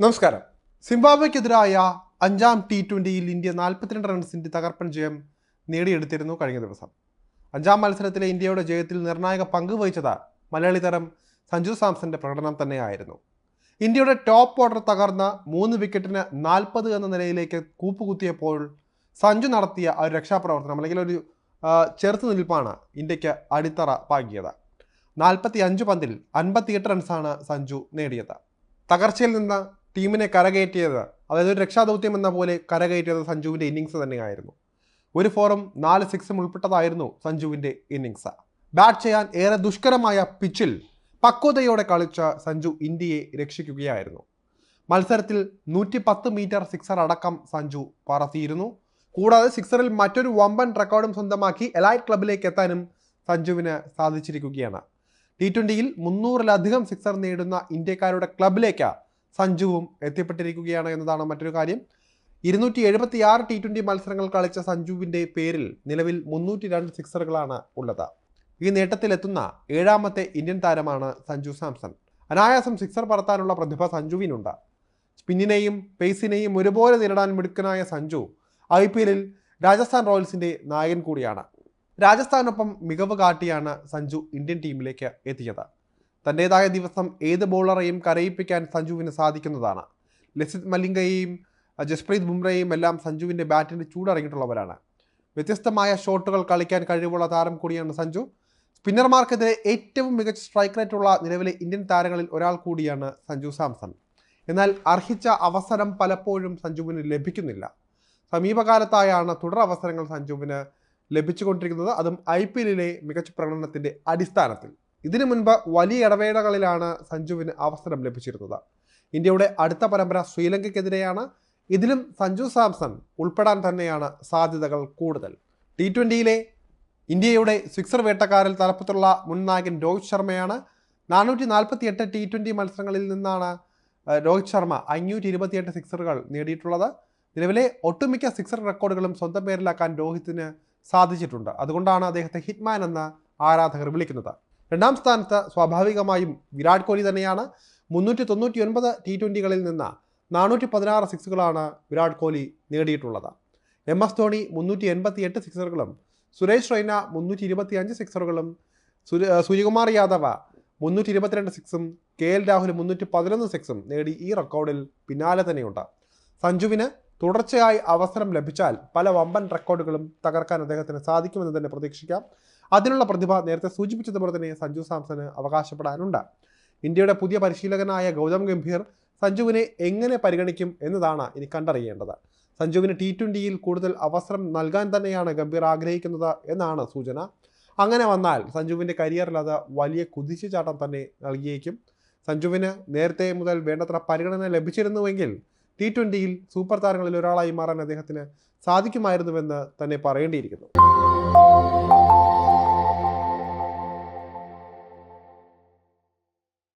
നമസ്കാരം. സിംബാബ്വെക്കെതിരായ അഞ്ചാം T ട്വന്റിയിൽ India നാൽപ്പത്തിരണ്ട് റൺസിന്റെ തകർപ്പൻ ജയം നേടിയെടുത്തിരുന്നു കഴിഞ്ഞ ദിവസം. അഞ്ചാം മത്സരത്തിലെ ഇന്ത്യയുടെ ജയത്തിൽ നിർണായക പങ്ക് വഹിച്ചത് മലയാളി താരം സഞ്ജു സാംസന്റെ പ്രകടനം തന്നെയായിരുന്നു. ഇന്ത്യയുടെ ടോപ്പ് ഓർഡർ തകർന്ന മൂന്ന് വിക്കറ്റിന് നാൽപ്പത് എന്ന നിലയിലേക്ക് കൂപ്പുകുത്തിയപ്പോൾ സഞ്ജു നടത്തിയ ഒരു രക്ഷാപ്രവർത്തനം അല്ലെങ്കിൽ ഒരു ചെറുത്തു ചെറുത്തുനിൽപ്പാണ് ഇന്ത്യയ്ക്ക് അടിത്തറ പാകിയത്. നാൽപ്പത്തി അഞ്ച് പന്തിൽ അൻപത്തിയെട്ട് റൺസാണ് സഞ്ജു നേടിയത്. തകർച്ചയിൽ നിന്ന് ടീമിനെ കരകയറ്റിയത് അതായത് ഒരു രക്ഷാദൗത്യം എന്ന പോലെ കരകയറ്റിയത് സഞ്ജുവിന്റെ ഇന്നിങ്സ് തന്നെയായിരുന്നു. ഒരു ഫോറും നാല് സിക്സും ഉൾപ്പെട്ടതായിരുന്നു സഞ്ജുവിന്റെ ഇന്നിങ്സ് ബാറ്റ് ചെയ്യാൻ ഏറെ ദുഷ്കരമായ പിച്ചിൽ പക്വതയോടെ കളിച്ച സഞ്ജു ഇന്ത്യയെ രക്ഷിക്കുകയായിരുന്നു. മത്സരത്തിൽ നൂറ്റി പത്ത് മീറ്റർ സിക്സർ അടക്കം സഞ്ജു പറത്തിയിരുന്നു. കൂടാതെ സിക്സറിൽ മറ്റൊരു വമ്പൻ റെക്കോർഡും സ്വന്തമാക്കി എലൈറ്റ് ക്ലബിലേക്ക് എത്താനും സഞ്ജുവിന് സാധിച്ചിരിക്കുകയാണ്. ടി ട്വന്റിയിൽ മുന്നൂറിലധികം സിക്സർ നേടുന്ന ഇന്ത്യക്കാരുടെ ക്ലബിലേക്ക് സഞ്ജുവും എത്തിപ്പെട്ടിരിക്കുകയാണ് എന്നതാണ് മറ്റൊരു കാര്യം. ഇരുന്നൂറ്റി എഴുപത്തി ആറ് ടി ട്വന്റി മത്സരങ്ങൾ കളിച്ച സഞ്ജുവിന്റെ പേരിൽ നിലവിൽ മുന്നൂറ്റി രണ്ട് സിക്സറുകളാണ് ഉള്ളത്. ഈ നേട്ടത്തിലെത്തുന്ന ഏഴാമത്തെ ഇന്ത്യൻ താരമാണ് സഞ്ജു സാംസൺ. അനായാസം സിക്സർ പറത്താനുള്ള പ്രതിഭ സഞ്ജുവിനുണ്ട്. സ്പിന്നിനെയും പേസിനെയും ഒരുപോലെ നേരിടാൻ മിടുക്കനായ സഞ്ജു ഐ പി എല്ലിൽ രാജസ്ഥാൻ റോയൽസിന്റെ നായകൻ കൂടിയാണ്. രാജസ്ഥാനൊപ്പം മികവ് കാട്ടിയാണ് സഞ്ജു ഇന്ത്യൻ ടീമിലേക്ക് എത്തിയത്. തന്റേതായ ദിവസം ഏത് ബോളറെയും കരയിപ്പിക്കാൻ സഞ്ജുവിന് സാധിക്കുന്നതാണ്. ലസിത് മലിംഗയെയും ജസ്പ്രീത് ബുംറയെയും എല്ലാം സഞ്ജുവിന്റെ ബാറ്റിന്റെ ചൂടറിഞ്ഞിട്ടുള്ളവരാണ്. വ്യത്യസ്തമായ ഷോട്ടുകൾ കളിക്കാൻ കഴിവുള്ള താരം കൂടിയാണ് സഞ്ജു. സ്പിന്നർമാർക്കെതിരെ ഏറ്റവും മികച്ച സ്ട്രൈക്ക് റേറ്റുള്ള നിലവിലെ ഇന്ത്യൻ താരങ്ങളിൽ ഒരാൾ കൂടിയാണ് സഞ്ജു സാംസൺ. എന്നാൽ അർഹിച്ച അവസരം പലപ്പോഴും സഞ്ജുവിന് ലഭിക്കുന്നില്ല. സമീപകാലത്തായാണ് തുടർ അവസരങ്ങൾ സഞ്ജുവിന് ലഭിച്ചുകൊണ്ടിരിക്കുന്നത്. അതും ഐ പി എല്ലിലെ മികച്ച പ്രകടനത്തിന്റെ അടിസ്ഥാനത്തിൽ. ഇതിനു മുൻപ് വലിയ ഇടവേളകളിലാണ് സഞ്ജുവിന് അവസരം ലഭിച്ചിരുന്നത്. ഇന്ത്യയുടെ അടുത്ത പരമ്പര ശ്രീലങ്കയ്ക്കെതിരെയാണ്. ഇതിലും സഞ്ജു സാംസൺ ഉൾപ്പെടാൻ തന്നെയാണ് സാധ്യതകൾ കൂടുതൽ. ടി ട്വന്റിയിലെ ഇന്ത്യയുടെ സിക്സർ വേട്ടക്കാരിൽ തലപ്പത്തുള്ള മുൻ നായകൻ രോഹിത് ശർമ്മയാണ്. നാനൂറ്റി നാൽപ്പത്തി എട്ട് ടി ട്വന്റി മത്സരങ്ങളിൽ നിന്നാണ് രോഹിത് ശർമ്മ അഞ്ഞൂറ്റി ഇരുപത്തിയെട്ട് സിക്സറുകൾ നേടിയിട്ടുള്ളത്. നിലവിലെ ഒട്ടുമിക്ക സിക്സർ റെക്കോർഡുകളും സ്വന്തം പേരിലാക്കാൻ രോഹിത്തിന് സാധിച്ചിട്ടുണ്ട്. അതുകൊണ്ടാണ് അദ്ദേഹത്തെ ഹിറ്റ്മാൻ എന്ന് ആരാധകർ വിളിക്കുന്നത്. രണ്ടാം സ്ഥാനത്ത് സ്വാഭാവികമായും വിരാട് കോഹ്ലി തന്നെയാണ്. മുന്നൂറ്റി തൊണ്ണൂറ്റി ഒൻപത് ടി ട്വന്റികളിൽ നിന്ന് നാനൂറ്റി പതിനാറ് സിക്സുകളാണ് വിരാട് കോഹ്ലി നേടിയിട്ടുള്ളത്. എം എസ് ധോണി മുന്നൂറ്റി എൺപത്തി എട്ട് സിക്സറുകളും സുരേഷ് റൈന മുന്നൂറ്റി ഇരുപത്തി അഞ്ച് സിക്സറുകളും സുര സൂര്യകുമാർ യാദവ മുന്നൂറ്റി ഇരുപത്തിരണ്ട് സിക്സും കെ എൽ രാഹുൽ മുന്നൂറ്റി പതിനൊന്ന് സിക്സും നേടി ഈ റെക്കോർഡിൽ പിന്നാലെ തന്നെയുണ്ട്. സഞ്ജുവിന് തുടർച്ചയായി അവസരം ലഭിച്ചാൽ പല വമ്പൻ റെക്കോർഡുകളും തകർക്കാൻ അദ്ദേഹത്തിന് സാധിക്കുമെന്ന് തന്നെ പ്രതീക്ഷിക്കാം. അതിനുള്ള പ്രതിഭ നേരത്തെ സൂചിപ്പിച്ചതുപോലെ തന്നെ സഞ്ജു സാംസന് അവകാശപ്പെടാനുണ്ട്. ഇന്ത്യയുടെ പുതിയ പരിശീലകനായ ഗൗതം ഗംഭീർ സഞ്ജുവിനെ എങ്ങനെ പരിഗണിക്കും എന്നതാണ് ഇനി കണ്ടറിയേണ്ടത്. സഞ്ജുവിന് ടി ട്വന്റിയിൽ കൂടുതൽ അവസരം നൽകാൻ തന്നെയാണ് ഗംഭീർ ആഗ്രഹിക്കുന്നത് എന്നാണ് സൂചന. അങ്ങനെ വന്നാൽ സഞ്ജുവിന്റെ കരിയറിൽ അത് വലിയ കുതിച്ചുചാട്ടം തന്നെ നൽകിയേക്കും. സഞ്ജുവിന് നേരത്തെ മുതൽ വേണ്ടത്ര പരിഗണന ലഭിച്ചിരുന്നുവെങ്കിൽ ടി ട്വന്റിയിൽ സൂപ്പർ താരങ്ങളിൽ ഒരാളായി മാറാൻ അദ്ദേഹത്തിന് സാധിക്കുമായിരുന്നുവെന്ന് തന്നെ പറയേണ്ടിയിരിക്കുന്നു.